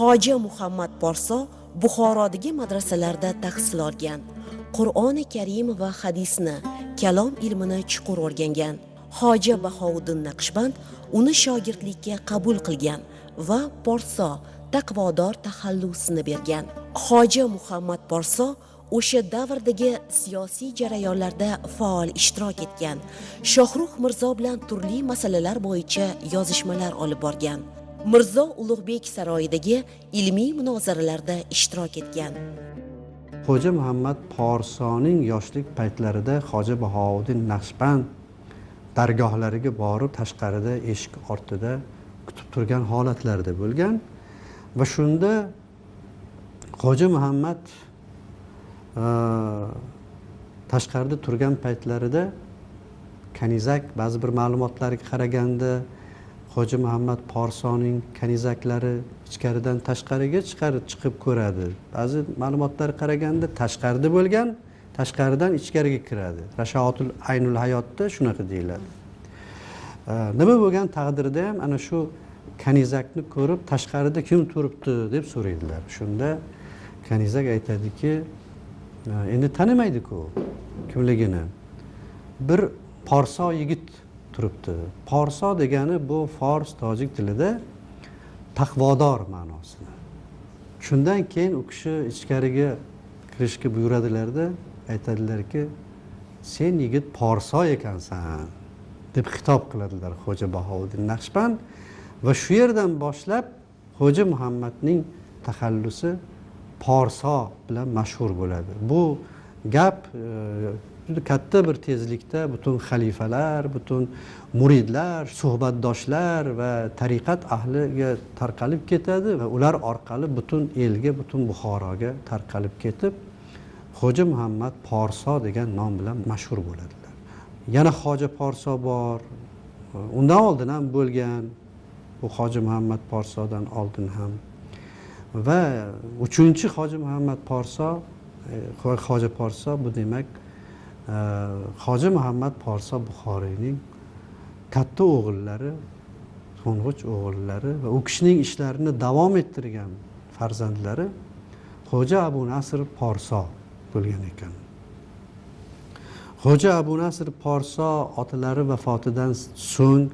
hoji muhammad porso buxorodagi madrasalarda tahsil olgan qur'oni karim va hadisni kalom ilmini chuqur o'rgangan hoji bahovuddin naqshband uni shogirdlikka qabul qilgan va porso taqvodor taxallusini bergan. Hoji muhammad porso o'sha davrdagi siyosiy jarayonlarda faol ishtirok etgan shohruh mirzo bilan turli masalalar bo'yicha yozishmalar olib borgan. Mirzo ulug'bek saroyidagi ilmiy munozaralarda ishtirok etgan. Xo'ja muhammad porsoning yoshlik paytlarida hoji bahovuddin naqshband dargohlariga borib tashqarida eshik ortida kutib turgan holatlarda bo'lgan va shunda hoji muhammad e, tashqarida turgan paytlarida kanizak ba'zi bir ma'lumotlarga qaraganda hoji muhammad porsoning kanizaklari ichkaridan tashqariga chiqarib chiqib ko'radi. Ba'zi ma'lumotlar qaraganda tashqarida bo'lgan tashqaridan ichkariga kiradi. Rashoatul aynul hayotda shunaqa deyiladi. Nima bo'lgan taqdirda ham ana shu kanizakni ko'rib tashqarida kim turibdi deb so'raydilar. Shunda kanizak aytadiki endi tanimaydiku kimligini. Bir porso yigit turibdi. Porso degani bu fors tojik tilida taqvodor ma'nosida shundan keyin u kishi ichkariga kirishga buyuradilarda aytadilarki sen yigit porso ekansan deb xitob qiladilar xo'ja bahouddin naqshband va shu yerdan boshlab xo'ja muhammadning taxallusi porso bilan mashhur bo'ladi. Bu gap e, juda katta bir tezlikda butun xalifalar butun muridlar suhbatdoshlar va tariqat ahliga tarqalib ketadi va ular orqali butun elga butun buxoroga tarqalib ketib xo'ja muhammad porso degan nom bilan mashhur bo'ladilar. Yana hoji porso bor undan oldin ham bo'lgan bu hoji muhammad porsodan oldin ham va uchinchi hoji muhammad porso e, hoji porso bu demak hoji muhammad porso buxoriyning katta o'g'illari to'ng'ich o'g'illari va u kishining ishlarini davom ettirgan farzandlari xo'ja abu nasr porso bo'lgan ekan. Xo'ja abu nasr porso otalari vafotidan so'ng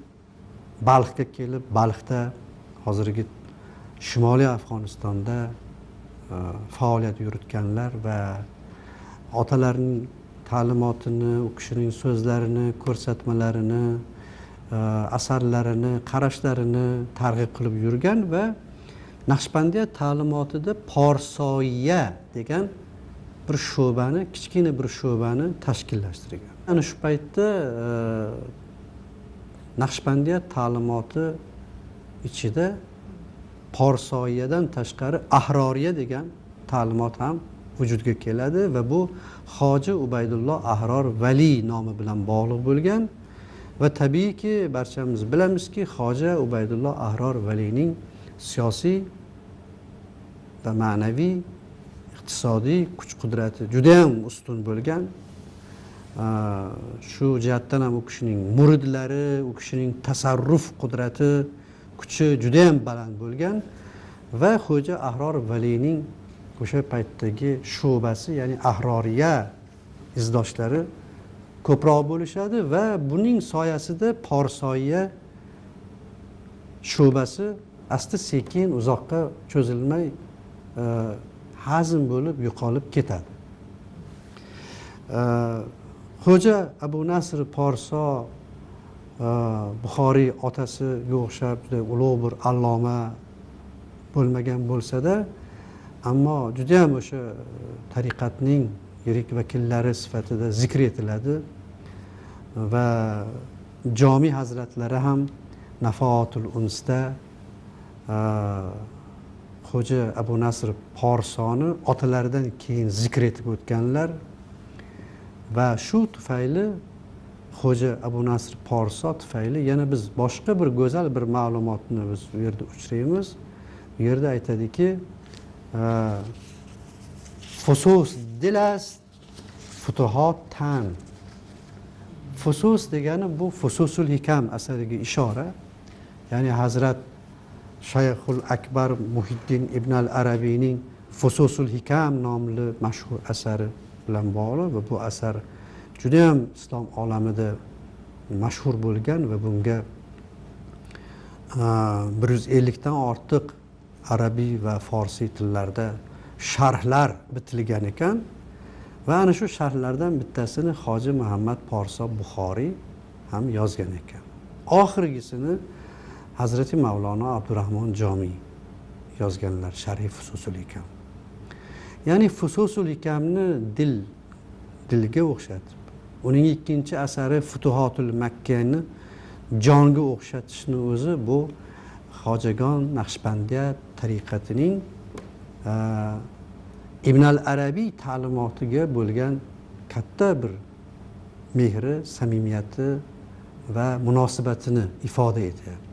balxga kelib balxda hozirgi shimoliy afg'onistonda e, faoliyat yuritganlar va otalarining ta'limotini u kishining so'zlarini ko'rsatmalarini e, asarlarini qarashlarini targ'ib qilib yurgan va naqshbandiya ta'limotida porsoya degan bir sho'bani kichkina bir sho'bani tashkillashtirgan. Ana shu paytda e, naqshbandiya ta'limoti ichida porsoyadan tashqari ahroriya degan ta'limot ham vujudga keladi va bu hoji ubaydulloh ahror valiy nomi bilan bog'liq bo'lgan va tabiiyki barchamiz bilamizki hoji ubaydulloh ahror valiyning siyosiy va ma'naviy iqtisodiy kuch qudrati judayam ustun bo'lgan shu jihatdan ham u kishining muridlari u kishining tasarruf qudrati kuchi judayam baland bo'lgan va xo'ja ahror valiyning o'sha paytdagi sho'basi ya'ni ahroriya izdoshlari ko'proq bo'lishadi va buning soyasida porsoya sho'basi asta sekin uzoqqa cho'zilmay e, hazm bo'lib yo'qolib ketadi. E, xo'ja abu nasr porso e, buxoriy otasiga o'xshab juda ulug' bir alloma bo'lmagan bo'lsada ammo judayam o'sha e, tariqatning yirik vakillari sifatida zikr etiladi va jomiy hazratlari ham nafoatul unsda e, xo'ja abu nasr porsoni otalaridan keyin zikr etib o'tganlar va shu tufayli xo'ja abu nasr porso tufayli yana biz boshqa bir go'zal bir ma'lumotni biz u yerda uchraymiz. U yerda aytadiki fusus dilas futuhot tan. Fusus degani bu fususul hikam asariga ishora. Ya'ni hazrat shayxul akbar muhiddin ibn al arabiyning fususul hikam nomli mashhur asari bilan bog'liq va bu asar judayam islom olamida mashhur bo'lgan va bunga bir yuz ellikdan ortiq arabiy va forsiy tillarida sharhlar bitilgan ekan. Va ana shu sharhlardan bittasini hoji muhammad porso buxoriy ham yozgan ekan. Oxirgisini hazrati mavlono abdurahmon jomiy yozganlar sharhi fususul ikam. Ya'ni fususul ikamni dil dilga o'xshatib uning ikkinchi asari futuhotul makkani jonga o'xshatishni o'zi bu hojagon naqshbandiyat tariqatining ibn al arabiy ta'limotiga bo'lgan katta bir mehri samimiyati va munosabatini ifoda etyapti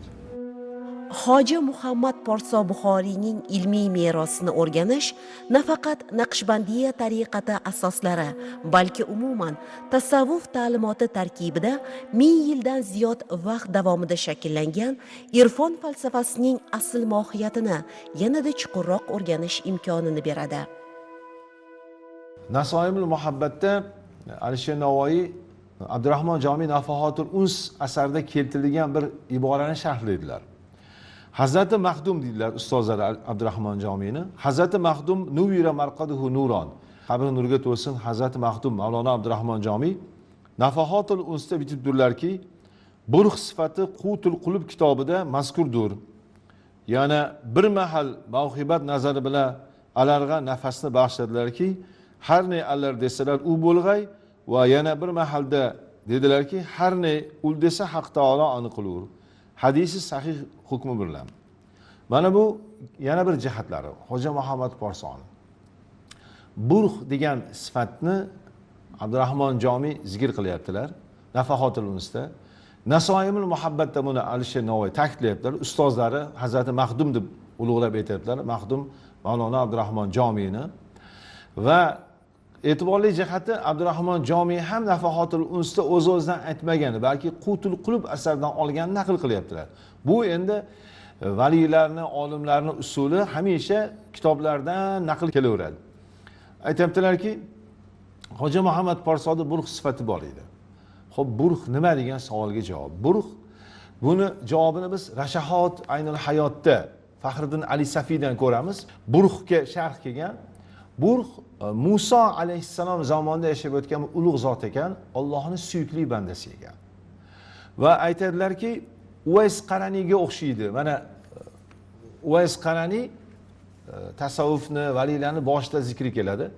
hoji muhammad porso buxoriyning ilmiy merosini o'rganish nafaqat naqshbandiya tariqati asoslari balki umuman tasavvuf ta'limoti tarkibida ming yildan ziyod vaqt davomida shakllangan irfon falsafasining asl mohiyatini yanada chuqurroq o'rganish imkonini beradi. Nasoimul muhabbatda alisher navoiy abdurahmon jomiy nafahotul uns asarida keltirilgan bir iborani sharhlaydilar. Hazrati mahdum deydilar ustozlari abdurahmon jomiyni. Hazrati mahdum nuvira marqaduhu nuron. Qabri nurga to'lsin hazrati mahdum mavlono abdurahmon jomiy. Nafahotul unsda bitibdirlarki burh sifati qutul qulub kitobida mazkurdur. Yana bir mahal mavhibat nazari bilan alarg'a nafasni bag'ishladilarki har ne allar desalar u bo'lg'ay va yana bir mahalda dedilarki har ne ul desa haq taolo aniqlur hadisi sahih hukmi bilan. Mana bu yana bir jihatlari. Xo'ja muhammad porsoni burh degan sifatni abdurahmon jomiy zikr qilyaptilar. Nafahotul unsda nasoimul muhabbatda buni alisher navoiy ta'kidlayaptilar. Ustozlari hazrati mahdum deb ulug'lab aytyaptilar. Mahdum mavlono abdurahmon jomiyni va e'tiborli jihati abdurahmon jomiy ham nafahotul unsda o'z o'zidan aytmagani balki qutul qulub asaridan olganini naql qilyaptilar. Bu endi e, valiylarni olimlarni usuli hamisha kitoblardan naql kelaveradi. Aytyaptilarki hoji muhammad porsodi burx sifati bor edi. Ho'p burg nima degan savolga javob. Burx buni javobini biz rashahot aynul hayotda faxriddin ali safiydan ko'ramiz. Burxga sharh kelgan. Burx e, muso alayhissalom zamonida yashab o'tgan ulug' zot ekan ollohni suyukli bandasi ekan. Va aytadilarki uvays qaraniyga o'xshaydi. Mana e, uvays qaraniy e, tasavvufni valiylarni boshida zikri keladi.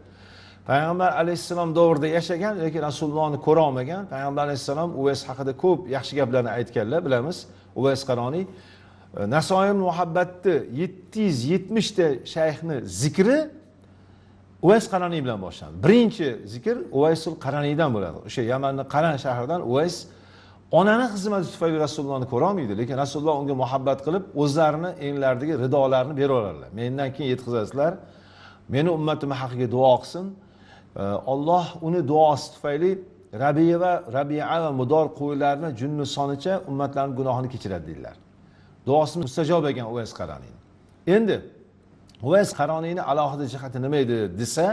Payg'ambar alayhissalom davrida yashagan lekin rasulullohni ko'ra olmagan. Payg'ambar alayhissalom uvays haqida ko'p yaxshi gaplarni aytganlar bilamiz. Uvays qaroniy e, nasoim muhabbatni yetti yuz yetmishta shayxni zikri uvays qaraniy bilan boshlandi. Birinchi zikr uvaysul qaraniydan bo'ladi. O'sha yamanni qaran shahridan uvays onani xizmati tufayli rasulullohni ko'rolmaydi lekin rasululloh unga muhabbat qilib o'zlarini englaridagi ridolarini beraveradilar. Mendan keyin yetkazasizlar meni ummatimni haqqiga duo qilsin. Olloh uni duosi tufayli rabiya va rabia va mudor qo'ylarini junni sonicha ummatlarni gunohini kechiradi deydilar. Duosi mustajob ekan uvays qaraniy endi uvays qaroniyni alohida jihati nima edi desa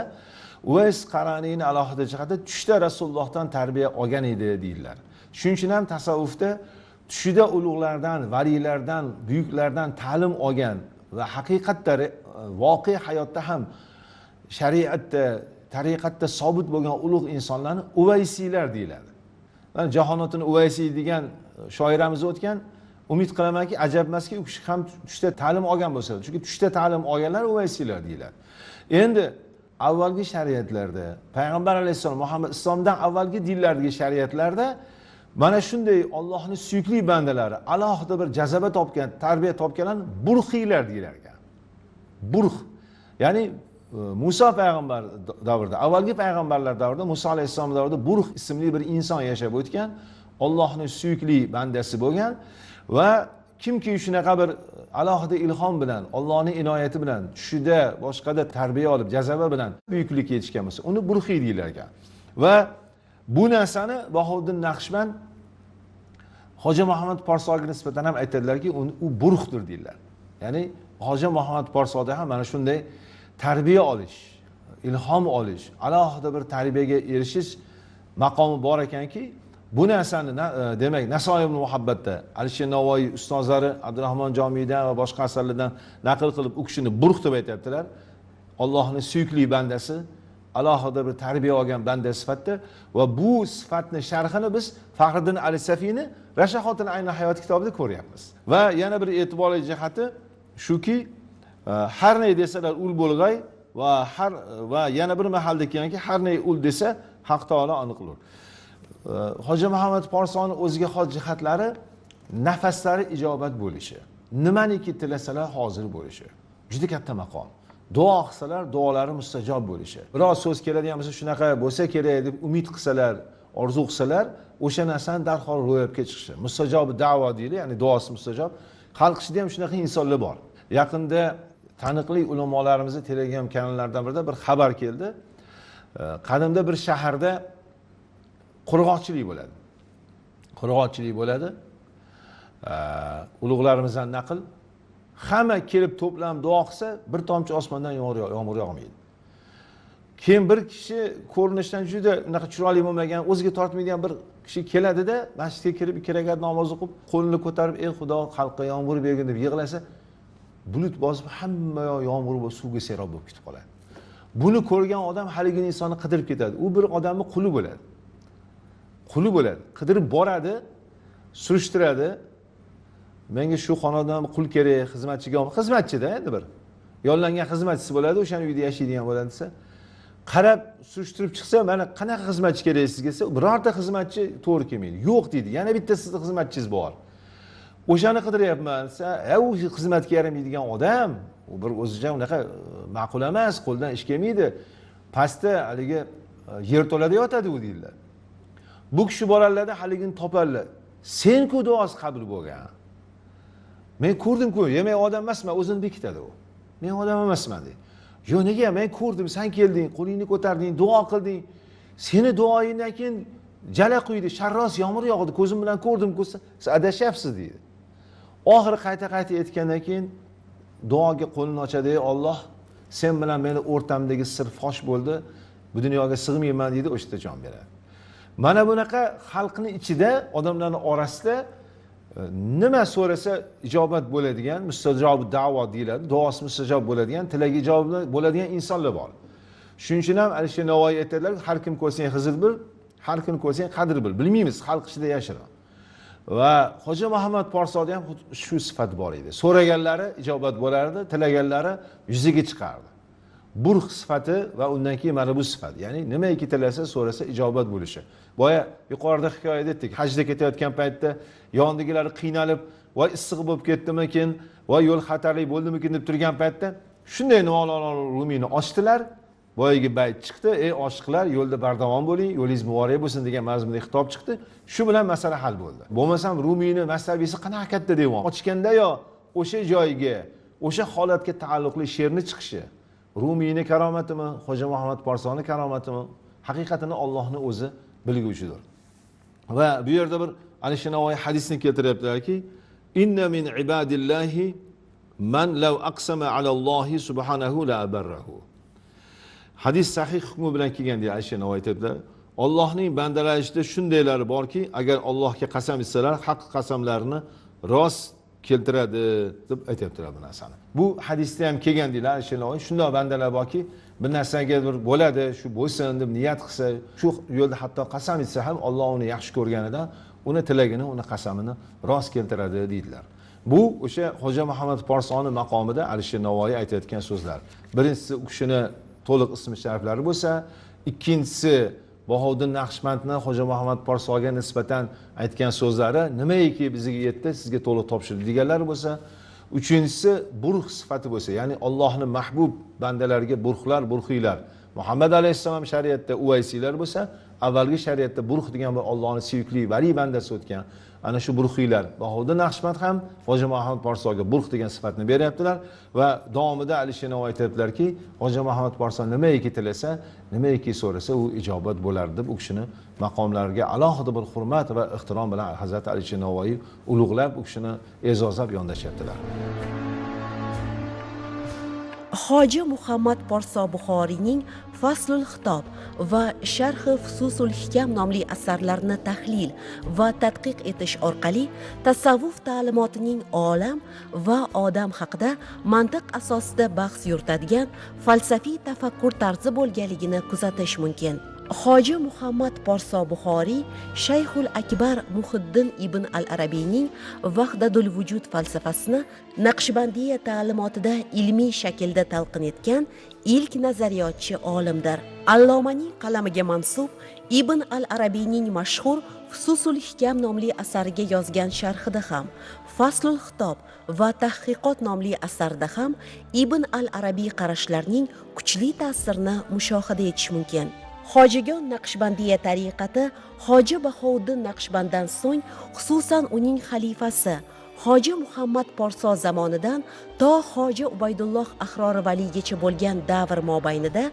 uvays qaroniyni alohida jihati tushda rasulullohdan tarbiya olgan edi deydilar. Shuning uchun ham tasavvufda tushida ulug'lardan valiylardan buyuklardan ta'lim olgan va haqiqatda voqea hayotda ham shariatda tariqatda sobit bo'lgan ulug' insonlarni uvaysiylar deyiladi. Mana jahonatini uvaysiy degan e, shoiramiz o'tgan umid qilamanki ajab emaski u kishi ham tushda ta'lim olgan bo'lsa chunki tushda ta'lim olganlar uvaysiylar deyiladi. Endi avvalgi shariatlarda payg'ambar alayhissalom muhammad islomdan avvalgi dinlardagi shariatlarda mana shunday ollohni suyukli bandalari alohida bir jazaba topgan tarbiya topganlarni burxiylar deyilar ekan. Burx. Ya'ni e, muso payg'ambar davrida avvalgi payg'ambarlar davrida muso alayhissalom davrida burx ismli bir inson yashab o'tgan ollohni suyukli bandasi bo'lgan va kimki shunaqa bir e, alohida ilhom bilan ollohni inoyati bilan tushida boshqada tarbiya olib jazaba bilan buyuklikka yetishgan bo'lsa uni burhiy deyilar ekan. Va bu narsani bahovuddin naqshband hoji muhammad porsoga nisbatan ham aytadilarki u burxdir deydilar. Ya'ni hoji muhammad porsoda ham mana shunday tarbiya olish ilhom olish alohida bir tarbiyaga erishish maqomi bor ekanki bu narsani e, demak nasoiy muhabbatda alisher navoiy ustozlari abdurahmon jomiydan va boshqa asarlardan naql qilib u kishini burx deb aytyaptilar. Ollohni suyukli bandasi alohida bir tarbiya olgan banda sifatida va bu sifatni sharhini biz faxriddin ali safiyni rashahotil ayni hayot kitobida ko'ryapmiz. Va yana bir e'tiborli jihati shuki e, har ne desalar ul bo'lg'ay va har va yana bir mahalda kelganki har ne ul desa haq taolo aniq qilur e, hoji muhammad porsoni o'ziga xos jihatlari nafaslari ijobat bo'lishi nimaniki tilasalar hozir bo'lishi. Juda katta maqom. Duo qilsalar duolari mustajob bo'lishi. Biroz so'z keladigan bo'lsa shunaqa bo'lsa kerak deb umid qilsalar orzu qilsalar o'sha narsani darhol ro'yobga chiqishi. Mustajob davo deydi ya'ni duosi mustajob. Xalq ichida ham shunaqa insonlar bor. Yaqinda taniqli ulamolarimizni telegram kanallaridan birida bir xabar keldi. Qadimda bir shaharda qurg'oqchilik bo'ladi. Qurg'oqchilik bo'ladi. Ulug'larimizdan naql hamma kelib to'planib duo qilsa bir tomchi osmondan yomg'ir yog'maydi. Keyin bir kishi ko'rinishdan juda unaqa chiroyli bo'lmagan o'ziga tortmaydigan bir kishi keladida masjidga kirib ikki rakat namoz o'qib qo'lini ko'tarib ey xudo xalqqa yomg'ir bergin deb yig'lasa bulut bosib hamma yoq yomg'ir bo'lib suvga serob bo'lib ketib qoladi. Buni ko'rgan odam haligi insonni qidirib ketadi. U bir odamni quli bo'ladi. Quli bo'ladi. Qidirib boradi surishtiradi menga shu xonadon qul kerak xizmatchiga xizmatchida endi bir. Yollangan xizmatchisi bo'ladi o'shani uyda yashaydigan bo'ladi desa. Qarab surishtirib chiqsa mana qanaqa xizmatchi kerak sizga desa birorta xizmatchi to'g'ri kelmaydi. Yo'q deydi. Yana bitta sizni xizmatchingiz bor. O'shani qidiryapman desa e u xizmatga yaramaydigan odam u bir o'zicha unaqa e, ma'qul emas qo'ldan ish kelmaydi. Pastda haligi e, yerto'lada yotadi u deydilar. Bu kishi boradilarda haligini topadilar senku duosi qabul bo'lgan. Men ko'rdimku men odam emasman o'zini bekitadi u. Men odam emasman deydi yo'q nega? Men ko'rdim san kelding qo'lingni ko'tarding duo qilding. Seni duoyingdan keyin jala quydi sharros yomg'ir yog'di ko'zim bilan ko'rdim siz adashyapsiz deydi oxiri qayta qayta aytgandan keyin duoga qo'lini ochadi ey olloh sen bilan meni o'rtamdagi sir fosh bo'ldi. Bu dunyoga sig'mayman deydi o'sha yerda jon beradi. Mana bunaqa xalqni ichida odamlarni orasida nima so'rasa ijobat bo'ladigan mustajob davo deyiladi duosi mustajob bo'ladigan tilagi ijobat bo'ladigan insonlar bor. Shuning uchun ham alisher navoiy aytadilar har kim ko'rsang xizr bil har kim ko'rsang qadr bil bilmaymiz xalq ichida yashirin va hoji muhammad porsoda ham xuddi shu sifat bor edi. So'raganlari ijobat bo'lardi tilaganlari yuzaga chiqardi. Burx sifati va undan keyin mana bu sifat. Ya'ni nima tilasa so'rasa ijobat bo'lishi. Boya yuqorida hikoyada aytdik hajda ketayotgan paytda yonidagilari qiynalib voy issiq bo'lib ketdimikin voy yo'l xatarli bo'ldimikin deb turgan paytda shunday mavlono rumiyni ochdilar. Boyagi bayt chiqdi ey oshiqlar yo'lda bardavom bo'ling yo'lingiz muborak bo'lsin degan mazmunda xitob chiqdi. Shu bilan masala hal bo'ldi. Bo'lmasam rumiyni masabisi qanaqa katta devon. Ochgandayo o'sha joyga o'sha holatga taalluqli she'rni chiqishi rumiyni karomatimi xo'ja muhammad porsoni karomatimi? Haqiqatini ollohni o'zi bilguvchidir. Va bu yerda bir alisher navoiy hadisni keltiryaptilarki inna min ibadillahi man law aqsama alallohi subhanahu la abarrahu hadis sahih hukmi bilan kelgan deydi alisher navoiy aytyaptilar. Ollohning bandalari ichida shundaylari borki agar allohga qasam ichsalar haq qasamlarini rost keltiradi deb aytyaptilar bu narsani. Bu hadisda ham kelgan deydilar alisher navoiy shundoq bandalar borki bir narsaga bir bo'ladi shu bo'lsin deb niyat qilsa shu yo'lda hatto qasam ichsa ham olloh uni yaxshi ko'rganidan uni tilagini uni qasamini rost keltiradi deydilar. Bu o'sha xo'ja muhammad porsoni maqomida alisher navoiy aytayotgan so'zlar. Birinchisi u kishini to'liq ismi shariflari bo'lsa ikkinchisi bahovuddin naqshbandni xo'ja muhammad porsoga nisbatan aytgan so'zlari nimaiki bizga yetdi sizga to'liq topshirdi deganlari bo'lsa uchinchisi burh sifati bo'lsa ya'ni allohni mahbub bandalariga burhlar burhiylar. Muhammad alayhissalom shariatda uvaysiylar bo'lsa avvalgi shariatda burh degan bir ollohni suyukli valiy bandasi o'tgan. Ana shu burhiylar bahovuddin naqshband ham hoji muhammad porsoga burh degan sifatni beryaptilar va davomida alisher navoiy aytyaptilarki hoji muhammad porso nimaiki tilasa nimaiki so'rasa u ijobat bo'lardi deb u kishini maqomlariga alohida bir hurmat va ehtirom bilan hazrati alisher navoiy ulug'lab u kishini e'zozlab yondashyaptilar. Hoji muhammad porso buxoriyning faslul xitob va sharhi fususul hikam nomli asarlarini tahlil va tadqiq etish orqali tasavvuf ta'limotining olam va odam haqida mantiq asosida bahs yuritadigan falsafiy tafakkur tarzi bo'lganligini kuzatish mumkin. Hoji muhammad porso buxoriy shayxul akbar muhiddin ibn al arabiyning vahdadul vujud falsafasini naqshbandiya ta'limotida ilmiy shaklda talqin etgan ilk nazariyotchi olimdir. Allomaning qalamiga mansub ibn al arabiyning mashhur fususul hikam nomli asariga yozgan sharhida ham faslul xitob va tahqiqot nomli asarda ham ibn al arabiy qarashlarining kuchli ta'sirini mushohada etish mumkin. Hojigon naqshbandiya tariqati hoji bahouddin naqshbanddan so'ng xususan uning xalifasi hoji muhammad porso zamonidan to hoji ubaydulloh ahrori valiygacha bo'lgan davr mobaynida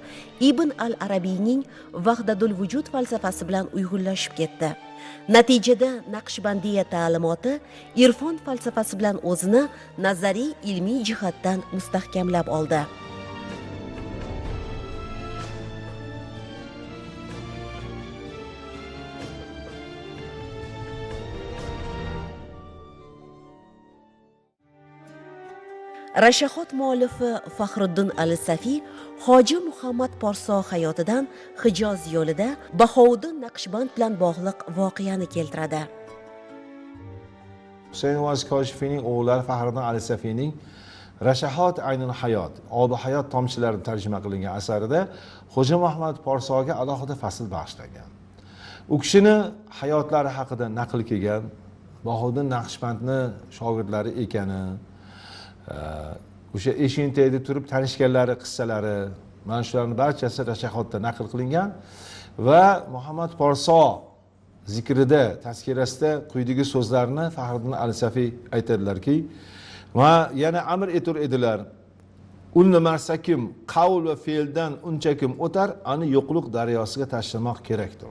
ibn al arabiyning vahdadul vujud falsafasi bilan uyg'unlashib ketdi. Natijada naqshbandiya ta'limoti irfon falsafasi bilan o'zini nazariy ilmiy jihatdan mustahkamlab oldi. Rashahot muallifi faxriddin ali safiy hoji muhammad porso hayotidan hijoz yo'lida bahouddin naqshband bilan bog'liq voqeani keltiradi. Husayn vazi koshifiyning o'g'illari faxriddin ali safiyning rashahot aynul hayot obi hayot tomchilarini tarjima qilingan asarida xo'ja muhammad porsoga alohida fasl bag'ishlangan u kishini hayotlari haqida naql kelgan bahouddin naqshbandni shogirdlari ekani o'sha eshikni tagida turib tanishganlari qissalari mana shularni barchasi rashaxotda naql qilingan va muhammad porso zikrida tazkirasida quyidagi so'zlarni fahriddin al safiy aytadilarki va yana amr etur edilar unnimarsakim qavl va fe'ldan uncha kim o'tar ani yo'qliq daryosiga tashlamoq kerakdir.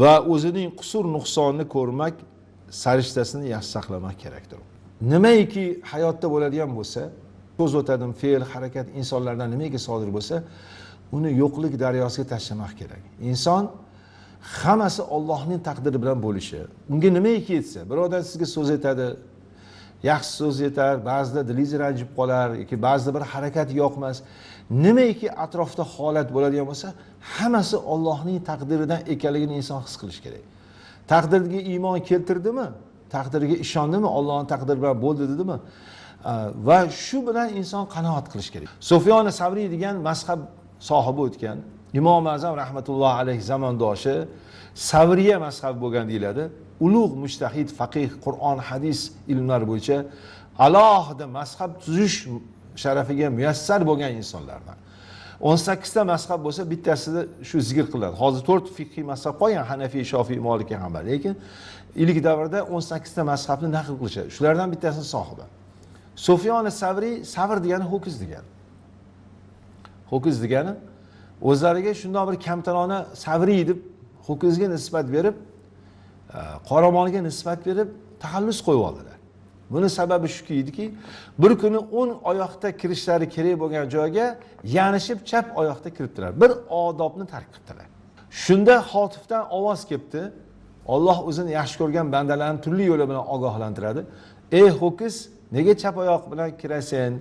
Va o'zining qusur nuqsonini ko'rmak sarishtasini yaxshi saqlamak kerakdir. Nimaiki hayotda bo'ladigan bo'lsa so'z o'tadim fe'l harakat insonlardan nimaiki sodir bo'lsa uni yo'qlik daryosiga tashlamoq kerak. Inson hammasi ollohning taqdiri bilan bo'lishi unga nimaiki yetsa bir odam sizga so'z aytadi yaxshi so'z yetar ba'zida dilingiz ranjib qolar yoki ba'zida bir harakat yoqmas nimaiki atrofda holat bo'ladigan bo'lsa hammasi ollohning taqdiridan ekanligini inson his qilishi kerak. Taqdirga iymon keltirdimi? Taqdiriga ishondimi ollohni taqdiri bilan bo'ldi dedimi? Va shu bilan inson qanoat qilish kerak. Sufyoni savriy degan mazhab sohibi o'tgan imom azam rahmatullohi alayhi zamondoshi savriya mazhabi bo'lgan deyiladi. Ulug' mushtahid faqih qur'on hadis ilmlari bo'yicha alohida mazhab tuzish sharafiga muyassar bo'lgan insonlardan. O'n sakkizta mazhab bo'lsa bittasida shu zikr qiladi. Hozir to'rt fiqhiy mazhab qolgan hanafiy shofiy moliki hambal lekin ilk davrda o'n sakkizta mazhabni naql qilishadi. Shulardan bittasini sohibi. Sufyoni savriy savr degani ho'kiz degani ho'kiz degani o'zlariga shundoq bir kamtarona savriy deb ho'kizga nisbat berib e, qoramolga nisbat berib taxallus qo'yib oldilar. Buni sababi shuki ediki bir kuni o'ng oyoqda kirishlari kerak bo'lgan joyga yanishib chap oyoqda kiribdilar. Bir odobni tark qilibdilar. Shunda hotifdan ovoz kelibdi. Olloh o'zini yaxshi ko'rgan bandalarni turli yo'li bilan ogohlantiradi. Ey ho'kiz nega chap oyoq bilan kirasan?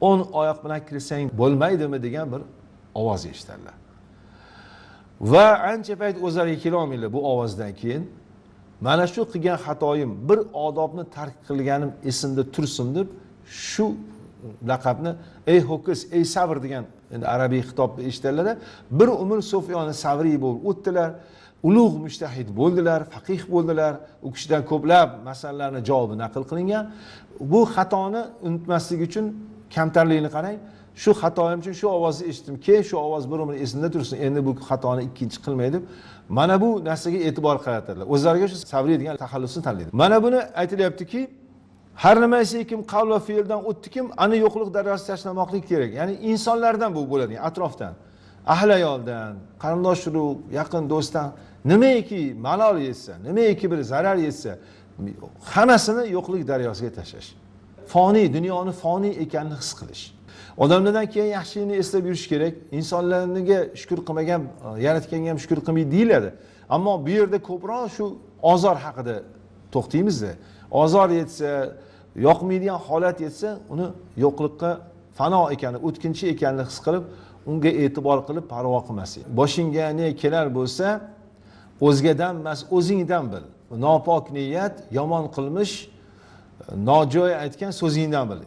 O'ng oyoq bilan kirsang bo'lmaydimi? degan bir ovoz eshitadilar va ancha payt o'zlariga kelolmaydilar bu ovozdan keyin. Mana shu qilgan xatoyim bir odobni tark qilganim esimda tursin deb shu laqabni ey ho'kiz ey savr degan endi arabiy xitobni eshitadilarda bir umr sufyoni savriy bo'lib o'tdilar. Ulug' mushtahid bo'ldilar faqih bo'ldilar. U kishidan ko'plab masalalarni javobi naql qilingan. Bu xatoni unutmaslik uchun kamtarlikni qarang. Shu xatoyim uchun shu ovozni eshitdim. Keyin shu ovoz bir umr esimda tursin endi bu xatoni ikkinchi qilmay deb. Mana bu narsaga e'tibor qaratadilar. O'zlariga shu savriy degan taxallusni tanlaydi. Mana buni aytilyaptiki har nima kim qavl va fe'ldan o'tdi kim ani yo'qlik daryosiga tashlamoqlik kerak. Ya'ni insonlardan bu bo'ladi atrofdan. Ahli ayoldan qarindosh urug' yaqin do'stdan nimaiki malol yetsa nimaiki bir zarar yetsa hammasini yo'qlik daryosiga tashlash. Foniy dunyoni foniy ekanini his qilish. Odamlardan keyin yaxshilikni eslab yurish kerak? Insonlarga shukur qilmagan e, yaratganga ham shukur qilmaydi deyiladi. Ammo bu yerda ko'proq shu ozor haqida to'xtaymizda. Ozor yetsa yoqmaydigan holat yetsa uni yo'qliqqa fano ekani o'tkinchi ekanini his qilib unga e'tibor qilib parvo qilmaslik boshingga ne kelar bo'lsa o'zgadan emas o'zingdan bil. Nopok niyat yomon qilmish nojo'ya aytgan so'zingdan bil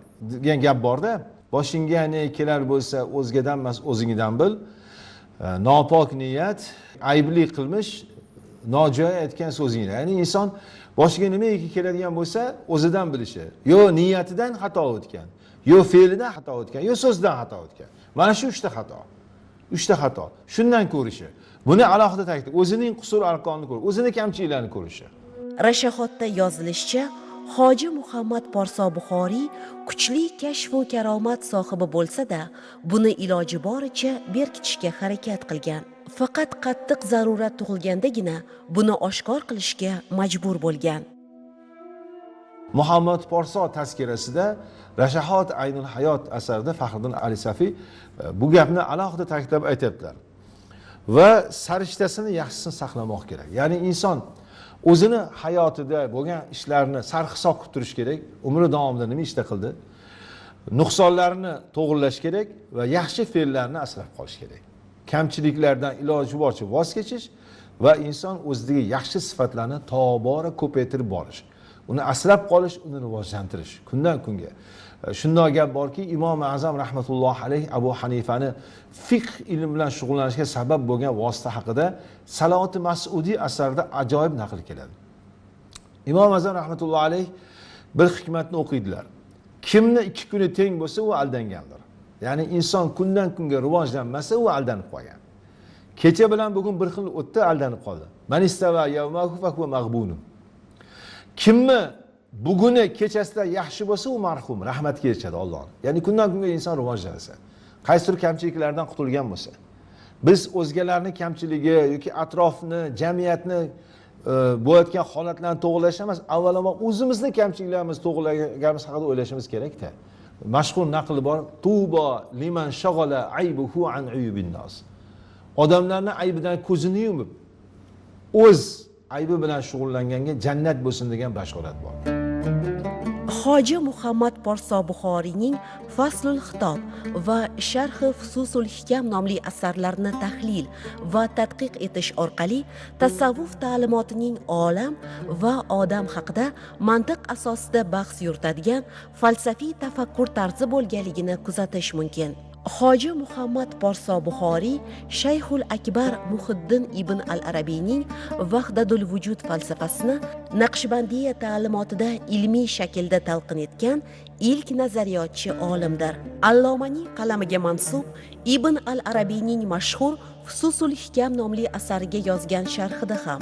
degan gap borda boshingga ne kelar bo'lsa o'zgadan emas o'zingdan bil. E, nopok niyat aybli qilmish nojo'ya aytgan so'zingdan. Ya'ni inson boshiga nimaiki keladigan bo'lsa o'zidan bilishi. Yo niyatidan xato o'tgan yo fe'lidan xato o'tgan yo so'zidan xato o'tgan. Mana shu uchta xato. Uchta xato. Shundan ko'rishi. Buni alohida ta'kidlab o'zining qusur arqonini ko'rish o'zini kamchiliklarini ko'rishi. Rashaxotda yozilishicha hoji muhammad porso buxoriy kuchli kashfu karomat sohibi bo'lsa-da buni iloji boricha berkitishga harakat qilgan. Faqat qattiq zarurat tug'ilgandagina buni oshkor qilishga majbur bo'lgan. Muhammad porso tazkirasida rashahot aynul hayot asarida faxriddin ali safiy e, bu gapni alohida ta'kidlab aytyaptilar. Va sarishtasini yaxshisini saqlamoq kerak. Ya'ni inson o'zini hayotida bo'lgan ishlarni sarhisob qilib turish kerak umri davomida nima ishlar qildi nuqsonlarini to'g'irlash kerak va yaxshi fe'llarni asrab qolish kerak. Kamchiliklardan iloji boricha voz kechish va inson o'zidagi yaxshi sifatlarni tobora ko'paytirib borish. Uni asrab qolish uni rivojlantirish kundan kunga. E, shundoq gap borki imom azam rahmatullohi alayh abu hanifani fiqh ilm bilan shug'ullanishga sabab bo'lgan vosita haqida saloti masudiy asarida ajoyib naql keladi. Imom azam rahmatullohi alayh bir hikmatni o'qiydilar. Kimni ikki kuni teng bo'lsa u aldangandir. Ya'ni inson kundan kunga rivojlanmasa u aldanib qolgan. Kecha bilan bugun bir xil o'tdi aldanib qoldi. Kimni buguni kechasida yaxshi bo'lsa u marhum rahmatga yetishadi ollohni ya'ni kundan kunga inson rivojlansa qaysidir kamchiliklardan qutulgan bo'lsa. Biz o'zgalarni kamchiligi yoki atrofni jamiyatni e, bo'layotgan holatlarni to'g'irlash emas avvalambor o'zimizni kamchiliklarimizni to'g'irlaganimiz haqida o'ylashimiz kerakda. Mashhur naql bor tubo liman shag'ala aybuhu an nas. Odamlarni aybidan ko'zini yumib o'z aybi bilan shug'ullanganga jannat bo'lsin degan bashorat bor. Hoji muhammad porso buxoriyning faslul xitob va sharhi fususul hikam nomli asarlarini tahlil va tadqiq etish orqali tasavvuf ta'limotining olam va odam haqida mantiq asosida bahs yuritadigan falsafiy tafakkur tarzi bo'lganligini kuzatish mumkin. Hoji muhammad porso buxoriy shayxul akbar muhiddin ibn al arabiyning vahdadul vujud falsafasini naqshbandiya ta'limotida ilmiy shaklda talqin etgan ilk nazariyotchi olimdir. Allomaning qalamiga mansub ibn al arabiyning mashhur fususul hikam nomli asariga yozgan sharhida ham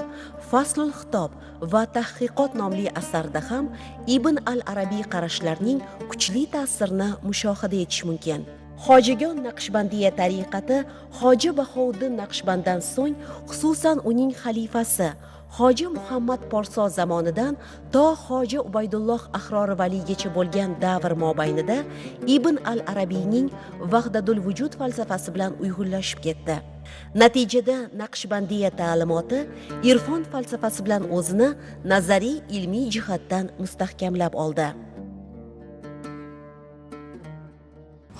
faslul xitob va tahqiqot nomli asarda ham ibn al arabiy qarashlarining kuchli ta'sirini mushohada etish mumkin. Hojigon naqshbandiya tariqati hoji bahouddin naqshbanddan so'ng xususan uning xalifasi hoji muhammad porso zamonidan to hoji ubaydulloh ahrori valiygacha bo'lgan davr mobaynida ibn al arabiyning vahdadul vujud falsafasi bilan uyg'unlashib ketdi. Natijada naqshbandiya ta'limoti irfon falsafasi bilan o'zini nazariy ilmiy jihatdan mustahkamlab oldi.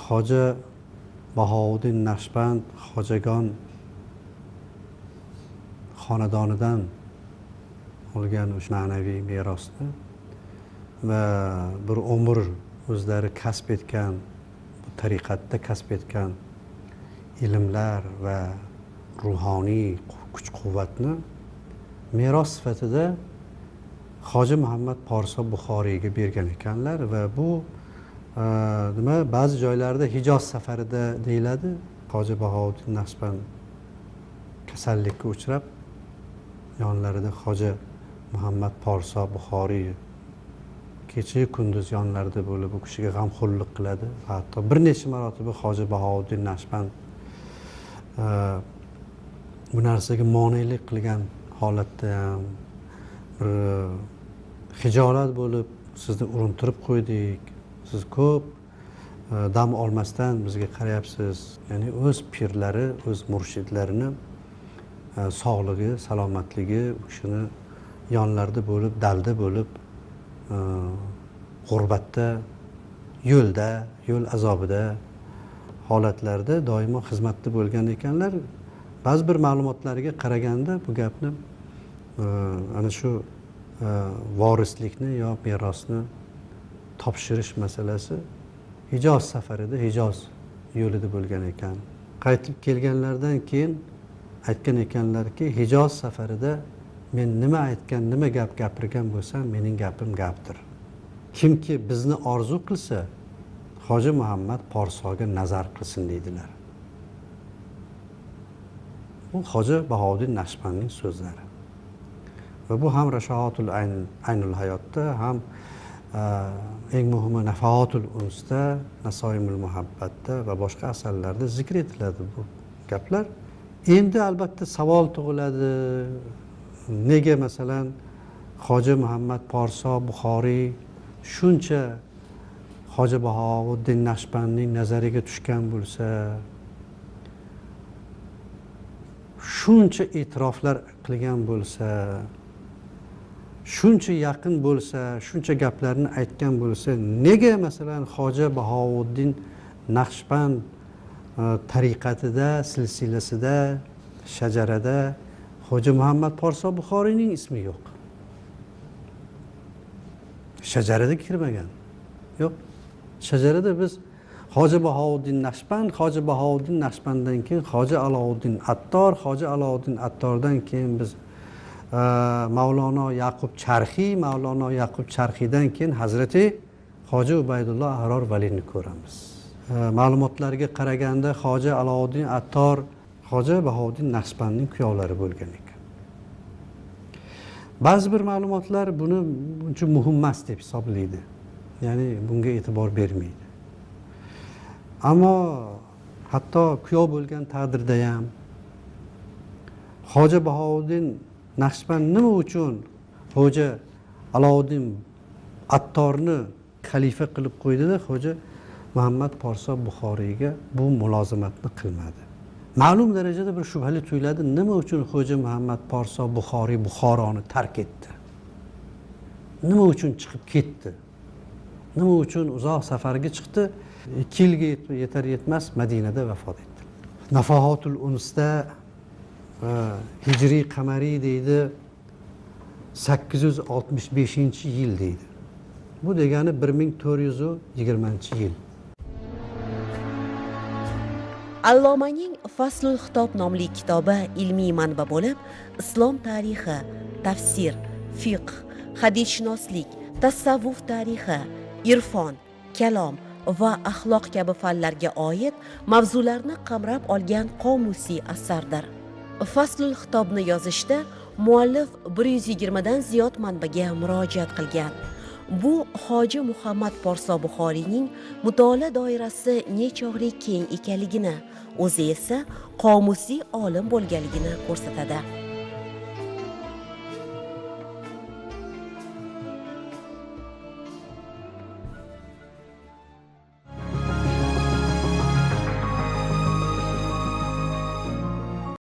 Hoji bahouddin naqshband hojagon xonadonidan olgan o'sha ma'naviy merosni va bir umr o'zlari kasb etgan bu tariqatda kasb etgan ilmlar va ruhoniy kuch quvvatni meros sifatida hoji muhammad porso buxoriyga bergan ekanlar va bu nima ba'zi joylarda hijoz safarida deyiladi. Hoji bahouddin naqshband kasallikka uchrab yonlarida hoji muhammad porso buxoriy kecha kunduz yonlarida bo'lib u kishiga g'amxo'rlik qiladi hatto bir necha marotaba hoji bahouddin naqshband bu narsaga monelik qilgan holatda ham bir hijolat bo'lib sizni urintirib qo'ydik. Siz ko'p e, dam olmasdan bizga qarayapsiz. Ya'ni o'z pirlari o'z murshidlarini e, sog'ligi salomatligi u kishini yonlarida bo'lib dalda bo'lib e, g'urbatda yo'lda yo'l azobida holatlarda doimo xizmatda bo'lgan ekanlar. Ba'zi bir ma'lumotlarga qaraganda bu gapni ana shu vorislikni yo merosni topshirish masalasi hijoz safarida hijoz yo'lida bo'lgan ekan. Qaytib kelganlaridan keyin aytgan ekanlarki hijoz safarida men nima aytgan nima gap gapirgan bo'lsam mening gapim gapdir. Kimki bizni orzu qilsa hoji muhammad porsoga nazar qilsin deydilar. Bu hoji bahovuddin naqshbandning so'zlari. Va bu ham rashoatul ayn aynul hayotda ham eng muhimi nafaotul unsda nasoimul muhabbatda va boshqa asarlarda zikr etiladi bu gaplar. Endi albatta savol tug'iladi. Nega masalan hoji muhammad porso buxoriy shuncha hoji bahovuddin naqshbandning nazariga tushgan bo'lsa shuncha e'tiroflar qilgan bo'lsa shuncha yaqin bo'lsa shuncha gaplarni aytgan bo'lsa nega masalan hoji bahovuddin naqshband e, tariqatida silsilasida shajarada hoji muhammad porso buxoriyning ismi yo'q? Shajarada kirmagan. Yo'q. Shajarada biz hoji bahovuddin naqshband hoji bahovuddin naqshbanddan keyin hoji alovuddin attor hoji alovuddin attordan keyin biz mavlono yaqub charxiy mavlono yaqub charxiydan keyin hazrati hoji ubaydulloh ahror valini ko'ramiz. Ma'lumotlarga qaraganda hoji alovuddin attor hoji bahovuddin naqshbandning kuyovlari bo'lgan ekan. Ba'zi bir ma'lumotlar buni uncha muhim emas deb hisoblaydi. Ya'ni bunga e'tibor bermaydi. Ammo hatto kuyov bo'lgan taqdirda ham hoji bahovuddin naqshband nima uchun xo'ja aloviddin attorni xalifa qilib qo'ydida? Xo'ja muhammad porso buxoriyga bu mulozimatni qilmadi. Ma'lum darajada bir shubhali tuyuladi. Nima uchun xo'ja muhammad porso buxoriy buxoroni tark etdi? Nima uchun chiqib ketdi? Nima uchun uzoq safarga chiqdi? Ikki yilga yetar yetmas madinada vafot etdi. Nafohatul unsda hijriy qamariy deydi sakkiz yuz oltmish beshinchi yil deydi. Bu degani bir ming to'rt yuz yigirmanchi yil. Allomaning faslul xitob nomli kitobi ilmiy manba bo'lib islom tarixi tafsir fiqh hadisshunoslik tasavvuf tarixi irfon kalom va axloq kabi fanlarga oid mavzularni qamrab olgan qomusiy asardir. Fasl xitobni yozishda muallif 120 dan ziyod manbaga murojaat qilgan. Bu hoji muhammad porso buxoriyning mutolaa doirasi nechog'lik keng ekanligini o'zi esa qomusiy olim bo'lganligini ko'rsatadi.